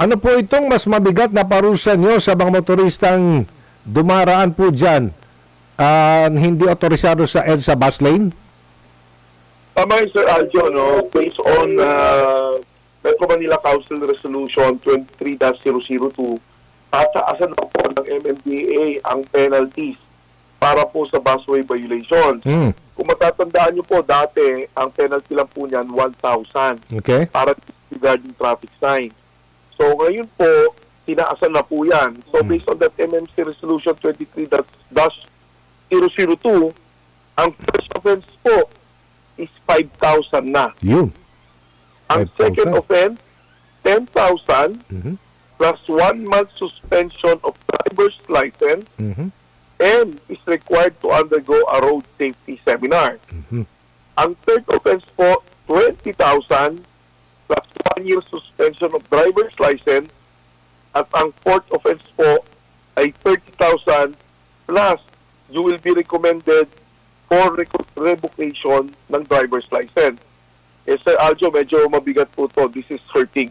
Ano po itong mas mabigat na parusa nyo sa mga motoristang dumaraan po dyan ah, hindi otorisado sa EDSA bus lane? Tama yun, Sir Aljo, no? based on uh, Metro Manila Council Resolution 23-002, tataasan na po ng MMDA ang penalties para po sa busway violations. Hmm. Kung matatandaan nyo po, dati, ang penalty lang po niyan, 1,000 Okay. para regarding traffic sign. So ngayon po, tinaasan na po yan. So based on that MMC Resolution 23-002, ang first offense po is 5,000 na. Yun. Ang 5,000. second offense, 10,000 Mhm. plus one month suspension of driver's license Mhm. and is required to undergo a road safety seminar. Mhm. Ang third offense po, 20,000 plus one year suspension of driver's license at ang fourth offense po ay 30,000 plus you will be recommended for revocation ng driver's license. Eh, Sir Aljo, medyo mabigat po to. This is hurting.